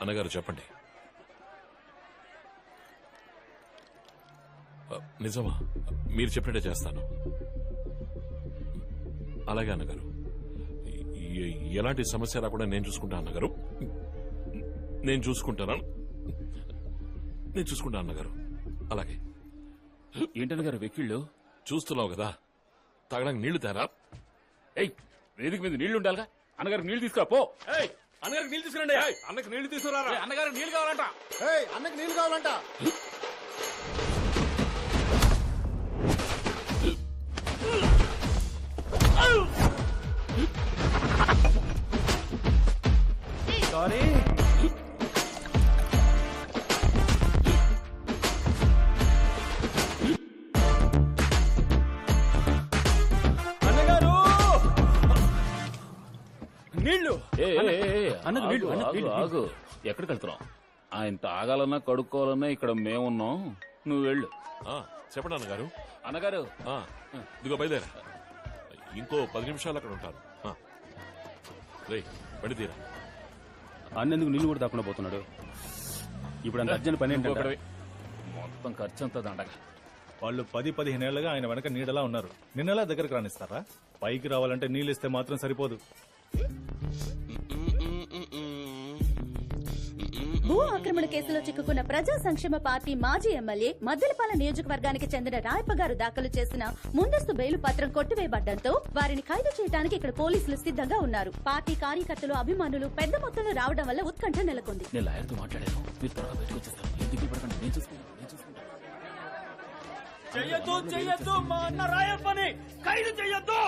అన్నగారు చెప్పండి. నిజమా? మీరు చెప్పినట్టే చేస్తాను. అలాగే అన్నగారు. ఎలాంటి సమస్య రాకుండా నేను చూసుకుంటా అన్నగారు. నేను చూసుకుంటాను? నేను చూసుకుంటా అన్నగారు. అలాగే. ఏంటన్న గారు వెక్కిళ్ళు? చూస్తున్నావు కదా. తాగడానికి నీళ్ళు తేరా? ఏయ్ వేదిక మీద నీళ్ళు ఉండాలిగా అన్నగారు నీళ్ళు తీసుకురా పో. అన్నగారికి నీళ్ళు తీసుకురండి. అన్నకి నీళ్ళు తీసుకురా ఏయ్, అన్నగారు నీళ్ళు కావాలంట. అన్నకి నీళ్ళు కావాలంట. ఆగు, ఆగు, నీళ్ళు. ఆగు. ఎక్కడికి వెళ్తున్నాం ఆయన తాగాలన్నా కడుక్కోవాలన్నా ఇక్కడ మేమున్నాం. నువ్వు వెళ్ళు. ఆ, చెప్పండి అన్నగారు. అన్నగారు. ఆ, ఇదిగో బయలుదేరా. ఇంకో పది నిమిషాలు అక్కడ ఉంటాను ఆ. రేయ్ బండి తీరా. అన్నెందుకు నీళ్ళు కూడా తప్పకుండా పోతున్నాడు? ఇప్పుడు అంత అర్జెంట్ పని ఏంటంటే? ఇంకొకడివి. మొత్తం ఖర్చు అంతా దండగా. వాళ్ళు పది పదిహేనేళ్ళుగా ఆయన వెనక నీడలా ఉన్నారు. నిన్నలా దగ్గరకు రానిస్తారా? పైకి రావాలంటే నీళ్ళు ఇస్తే మాత్రం సరిపోదు. భూ ఆక్రమణ కేసులో చిక్కుకున్న ప్రజా సంక్షేమ పార్టీ మాజీ ఎమ్మెల్యే మద్దెలపాల నియోజకవర్గానికి చెందిన రాయప్ప గారు దాఖలు చేసిన ముందస్తు బెయిలు పత్రం కొట్టివేయబడ్డంతో వారిని ఖైదు చేయడానికి ఇక్కడ పోలీసులు సిద్ధంగా ఉన్నారు. పార్టీ కార్యకర్తలు అభిమానులు పెద్ద మొత్తంలో రావడం వల్ల ఉత్కంఠ నెలకొంది. చెయ్యొద్దు చెయ్యొద్దు మా అన్న రాయప్పని ఖైదు చెయ్యొద్దు!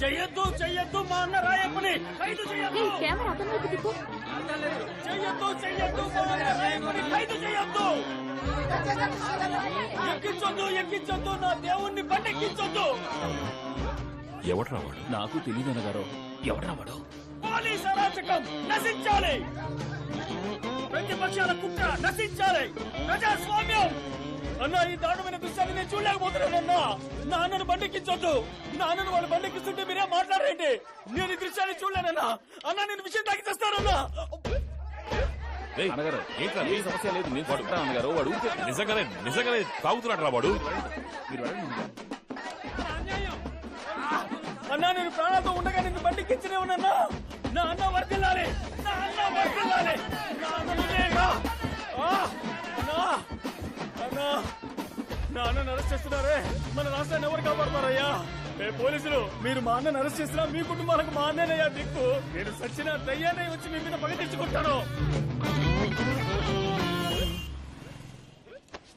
చెయ్యొద్దు చెయ్యొద్దు మా అన్న రాయప్పని. ఖైదు చెయ్యొద్దు కెమెరా అతని వైపు తిప్పు చెయ్యొద్దు చెయ్యొద్దు మా అన్న రాయప్పని. ఖైదు చెయ్యొద్దు ఎక్కించొద్దు ఎక్కించొద్దు నా దేవుణ్ణి బండెక్కించొద్దు. ఎవడు రావాడు నాకు తెలియదు అన్నగారు. ఎవడు రావాడు పోలీస్ అరాచకం నశించాలి. ప్రతిపక్షాల కుట్ర నశించాలి. ప్రజాస్వామ్యం. అన్న ఈ దారుణమైన దృశ్యాన్ని నేను చూడలేకపోతున్నానన్నా నాన్నను బండెక్కించొద్దు నాన్నను వాళ్ళు బండెక్కిస్తుంటే మీరే మాట్లాడరేంటి నేను ఈ దృశ్యాన్ని చూడలేనన్నా అన్న. నేను విషయం తాగి చేస్తానన్నా రేయ్, అన్నగారు ఏ సమస్య లేదు. నేను చూసుకుంటాను అన్నగారు. వాడు నిజంగానే నిజంగానే తాగుతున్నాడు రా వాడు. మీరు. అన్నా నేను ప్రాణాలతో ఉండగా నిన్ను బండికించనే ఉన్నానా నా అన్న వర్దిల్లాలి నా అన్న వర్దిల్లాలి నా అన్న అరెస్ట్ చేస్తున్నారే? మన రాష్ట్రాన్ని ఎవరు కాపాడతారయ్యా ఏ పోలీసులు మీరు మా అన్నను అరెస్ట్ చేసినా మీ కుటుంబాలకు మా అన్నయ్యా దిక్కు. నేను సచ్చిన దయ్యాన్ని వచ్చి మీ మీద పగ తెచ్చుకుంటాను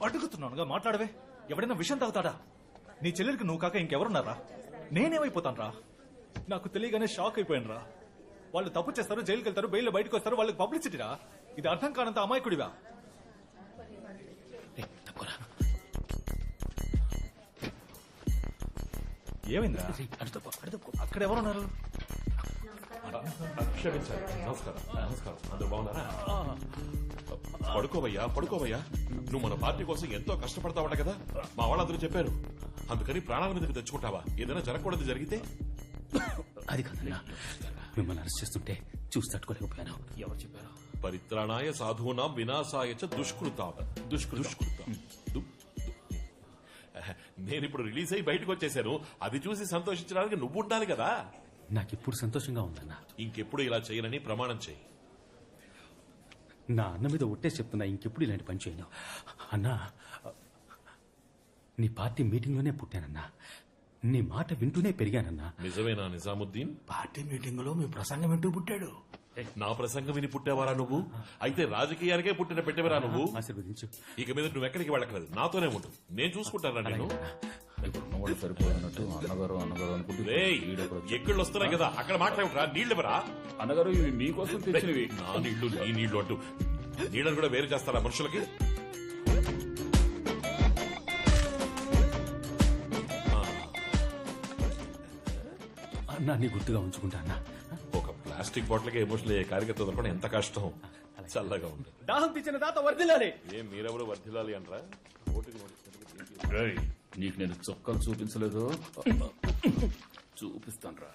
అడుగుతున్నానుగా మాట్లాడవే. ఎవడైనా విషయం తాగుతాడా? నీ చెల్లెలికి నువ్వు కాక ఇంకెవరున్నారా? నేనేమైపోతాను రా నాకు తెలియగానే షాక్ అయిపోయాను రా వాళ్ళు తప్పు చేస్తారు జైలుకి వెళ్తారు బెయిల్ బయటకు వస్తారు వాళ్ళకి పబ్లిసిటీ రా ఇది అర్థం కానంత అమాయకుడివా? తప్పురా. ఏమైందా అక్కడ క్షమించాలి నమస్కారం. నమస్కారం. అందరూ బాగున్నారా? పడుకోవయ్యా పడుకోవయ్యా. నువ్వు మన పార్టీ కోసం ఎంతో కష్టపడతావట కదా? మా వాళ్ళందరూ చెప్పారు. అందుకని ప్రాణాల మీదకి తెచ్చుకుంటావా? ఏదైనా జరగకూడదు జరిగితే? అది కాదన్నా. మిమ్మల్ని అరెస్ట్ చేస్తుంటే చూసి తట్టుకోలేకపోయాను. ఎవరు చెప్పారు? పరిత్రాణాయ సాధూనాం వినాశాయ చ దుష్కృతాం. దుష్కృతం. నేను ఇప్పుడు రిలీజ్ అయ్యి బయటకు వచ్చేసాను. అది చూసి సంతోషించడానికి నువ్వు ఉండాలి కదా. నాకు ఇప్పుడు సంతోషంగా ఉందన్నా. ఇంకెప్పుడు ఇలా చేయనని ప్రమాణం చేయి. నా అన్న మీద ఒట్టేసి చెప్తున్నా ఇంకెప్పుడు ఇలాంటి పని చేయను. అన్నా నీ పార్టీ మీటింగ్లోనే పుట్టానన్నా. నీ మాట వింటూనే పెరిగానన్నా. నిజమేనా నిజాముద్దీన్? పార్టీ మీటింగ్లో మీ ప్రసంగం వింటూ పుట్టాడు. నా ప్రసంగం విని పుట్టేవారా నువ్వు? అయితే రాజకీయానికే పుట్టిన పెట్టేవరా నువ్వు? ఆశీర్వదించు. ఇక మీద నువ్వు ఎక్కడికి వెళ్ళక్కలేదు నాతోనే ఉండు. నేను చూసుకుంటానా నేను ఇప్పుడు సరిపోయినట్టు అన్నగారు అన్నగారు అనుకుంటే ఎక్కళ్ళు వస్తున్నాయి కదా? అక్కడ మాట్లాడరా నీళ్ళు ఇవ్వరా అన్నగారు ఇవి మీకోసం తెచ్చినవి. నా నీళ్ళు నీ నీళ్ళు అంటూ. నీళ్ళని కూడా వేరు చేస్తారా మనుషులకి? అన్నా నీ గుర్తుగా ఉంచుకుంటా అన్నా. ప్లాస్టిక్ బాటిల్కి ఎమోషనల్ అయ్యే కార్యకర్త దొరకడం ఎంత కష్టం? చల్లగా ఉంది దాహం తెచ్చిన దాత వర్దిల్లాలి ఏం మీరెవరు వర్ధిల్లాలి అంటారా? రేయ్, నీకు నేను చొక్కలు చూపించలేదు? చూపిస్తాను రా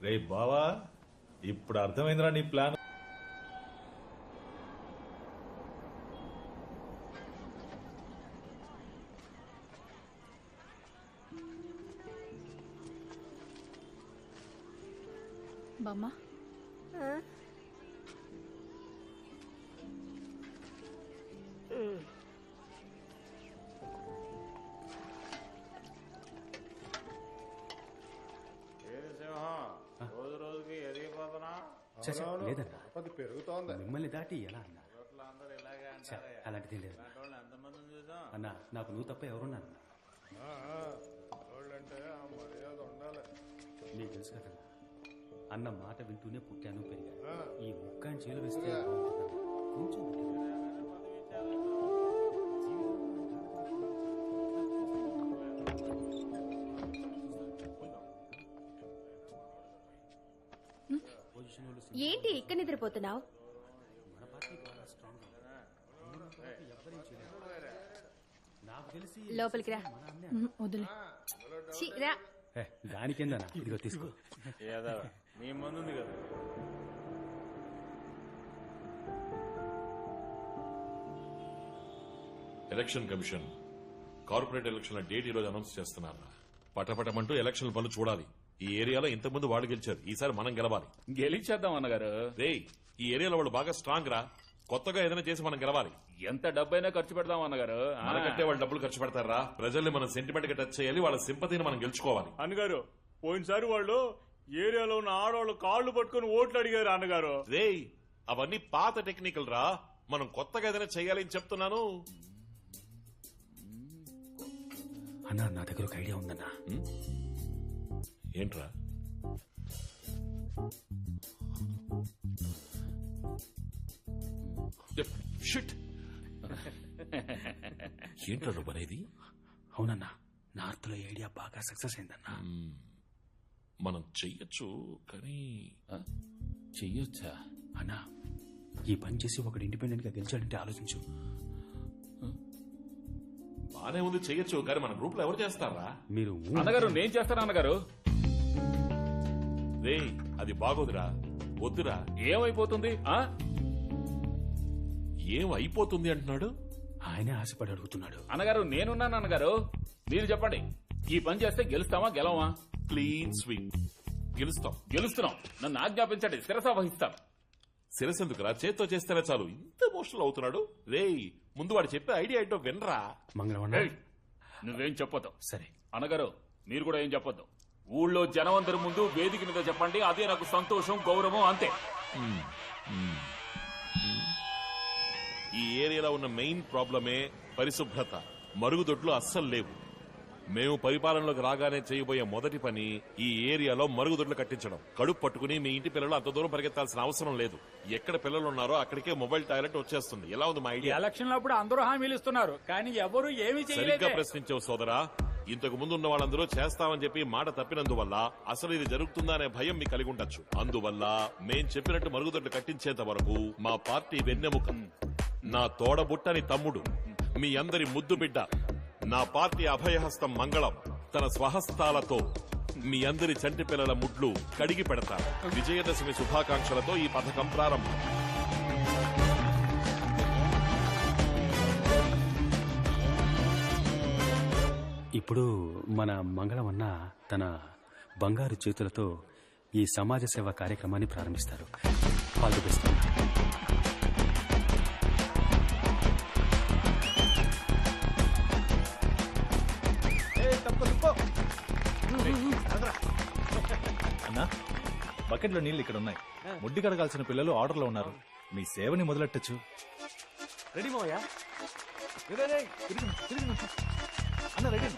రే బావా ఇప్పుడు అర్థమైందిరా నీ ప్లాన్. బామ్మ. రోజు రోజుకి ఎదిగిపోతున్నా? చ, చ, లేదన్నా. అది పెరుగుతోంది. మిమ్మల్ని దాటి ఎలా అన్నా? అలాంటిది లేదు. అన్నా నాకు నువ్వు తప్ప మర్యాద ఉండాలి. నీకు తెలుసు కదా అన్న మాట వింటూనే పుట్టాను పెరిగాను. ఈ ముక్క అని చేలు వేస్తే. కొంచెం ఏంటి ఇక్కడ నిద్రపోతున్నావు? మన పార్టీ బాగా స్ట్రాంగ్ ఎవ్వరేం చేయలేరు నాకు తెలిసి లోపలికి రా. వదిలే. ఇదిగో తీసుకో. ముందు ఉంది కదా. ఎలక్షన్ కమిషన్ కార్పొరేట్ ఎలక్షన్ల డేట్ ఈ రోజు అనౌన్స్ చేస్తున్నారు పటపటమంటూ ఎలక్షన్ పనులు చూడాలి. ఈ ఏరియాలో ఇంతకుముందు వాళ్ళు గెలిచారు ఈసారి మనం గెలవాలి. గెలిచేద్దాం అన్నగారు. రే ఈ ఏరియాలో వాళ్ళు బాగా స్ట్రాంగ్ రా. కొత్తగా ఏదైనా చేసి మనం గెలవాలి. ఎంత డబ్బైనా ఖర్చు పెడదాం అన్నగారు. ఆ. మనకంటే వాళ్ళు డబ్బులు ఖర్చు పెడతారా? ప్రజల్ని మనం సెంటిమెంట్గా టచ్ చేయాలి వాళ్ళ సింపతిని మనం గెలుచుకోవాలి. అన్నగారు పోయినసారి వాళ్ళు ఏరియాలో ఉన్న ఆడవాళ్ళు కాళ్ళు పట్టుకుని ఓట్లు అడిగారు అన్నగారు. రే అవన్నీ పాత టెక్నికల్ రా. మనం కొత్తగా ఏదైనా చేయాలి అని చెప్తున్నాను. అన్నా నా దగ్గర ఒక ఐడియా ఉందన్నా. ఏంట్రా? షిట్. ఏంట్రా నువ్వు అనేది అవునన్నా నార్త్లో ఐడియా బాగా సక్సెస్ అయిందన్నా. మనం చెయ్యొచ్చు కానీ చెయ్యొచ్చా? అన్నా ఈ పని చేసి ఒకడు ఇండిపెండెంట్గా గెలిచాడంటే ఆలోచించు. బానే ఉంది చెయ్యొచ్చు కానీ మన గ్రూప్లో ఎవరు చేస్తారా? మీరు అన్నగారు నేను చేస్తాను అన్నగారు? రే అది బాగోదురా వద్దురా. ఏమైపోతుంది ఆ? ఏం అయిపోతుంది అంటున్నాడు? ఆయనే ఆశపడి అడుగుతున్నాడు. అన్నగారు నేనున్నాను అన్నగారు. మీరు చెప్పండి ఈ పని చేస్తే గెలుస్తామా గెలవా క్లీన్ స్వీప్ గెలుస్తాం. గెలుస్తున్నాం. నన్ను ఆజ్ఞాపించండి. శిరస వహిస్తాం శిరసెందుకురా? చేత్తో చేస్తేనే చాలు. ఇంత ఎమోషనల్ అవుతున్నాడు. రేయ్ ముందు వాడు చెప్పే ఐడియా ఏంటో వినరా? మంగళవారం ఏయ్, నువ్వేం చెప్పొద్దు. సరే. అనగారు మీరు కూడా ఏం చెప్పొద్దు. ఊళ్ళో జనం అందరి ముందు వేదిక మీద చెప్పండి. అదే నాకు సంతోషం గౌరవం అంతే. ఈ ఏరియాలో ఉన్న మెయిన్ ప్రాబ్లమే పరిశుభ్రత. మరుగుదొడ్లు అస్సలు లేవు. మేము పరిపాలనలోకి రాగానే చేయబోయే మొదటి పని ఈ ఏరియాలో మరుగుదొడ్లు కట్టించడం. కడుపు పట్టుకుని మీ ఇంటి పిల్లలు అంత దూరం పరిగెత్తాల్సిన అవసరం లేదు. ఎక్కడ పిల్లలు ఉన్నారో అక్కడికే మొబైల్ టాయిలెట్ వచ్చేస్తుంది. ఎలా ఉంది మా ఐడియా? ఎలక్షన్ అప్పుడు అందరూ హామీలు ఇస్తున్నారు. కానీ ఎవరు ఏమీ సరిగ్గా చేయలేదు ప్రశ్నించావు సోదరా. ఇంతకు ముందు ఉన్న వాళ్ళందరూ చేస్తామని చెప్పి మాట తప్పినందువల్ల అసలు ఇది జరుగుతుందా అనే భయం మీకు కలిగి ఉండొచ్చు. అందువల్ల మేం చెప్పినట్టు మరుగుదొడ్లు కట్టించేంత వరకు మా పార్టీ వెన్నెముక. నా తోడబుట్టని తమ్ముడు. మీ అందరి ముద్దు బిడ్డ. నా పార్టీ అభయహస్తం మంగళం తన స్వహస్తాలతో మీ అందరి చంటి పిల్లల ముడ్లు కడిగి పెడతారు. విజయదశమి శుభాకాంక్షలతో ఈ పథకం ప్రారంభం. ఇప్పుడు మన మంగళమన్న తన బంగారు చేతులతో ఈ సమాజ సేవ కార్యక్రమాన్ని ప్రారంభిస్తారు. ఆల్ అన్న. అన్నా బకెట్లో నీళ్ళు ఇక్కడ ఉన్నాయి. ముడ్డి కడగాల్సిన పిల్లలు ఆర్డర్లో ఉన్నారు. మీ సేవని మొదలెట్టచ్చు. రెడీ మోయా అన్న రెడీ.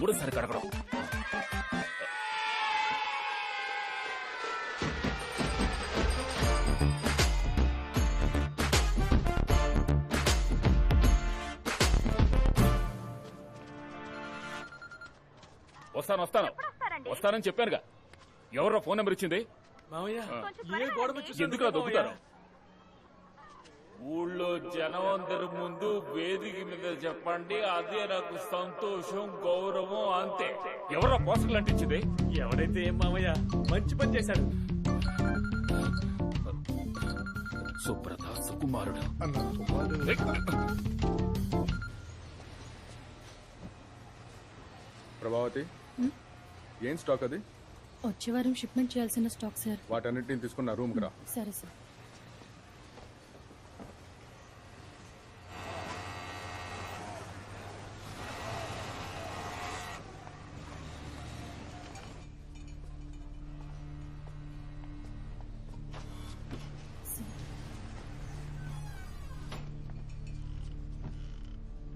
మూడోసారి కడగడం వస్తాను వస్తాను. వస్తానని చెప్పానుగా. ఎవరో ఫోన్ నెంబర్ ఇచ్చింది? ఎందుకు? దొబ్బుతారు ఊళ్ళో జనం అందరి ముందు వేదిక మీద చెప్పండి. అదే నాకు సంతోషం గౌరవం అంతే. ఎవరో పోస్టర్లు అంటించింది? ఎవడైతే ఏం మామయ్య మంచి పని చేశాడు. సుబ్రత సుకుమారుడు ప్రభావతి ఏం స్టాక్ అది? వచ్చే వారం షిప్మెంట్ చేయాల్సిన స్టాక్ సార్ వాటన్నిటిని తీసుకున్న రూమ్కి రా. సరే సార్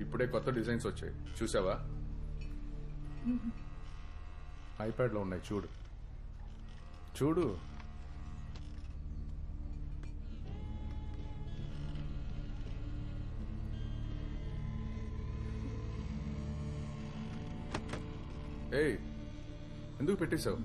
ఇప్పుడే కొత్త డిజైన్స్ వచ్చాయి. చూసావా? ఐప్యాడ్లో ఉన్నాయి చూడు. చూడు. ఏయ్ ఎందుకు పెట్టేశావు?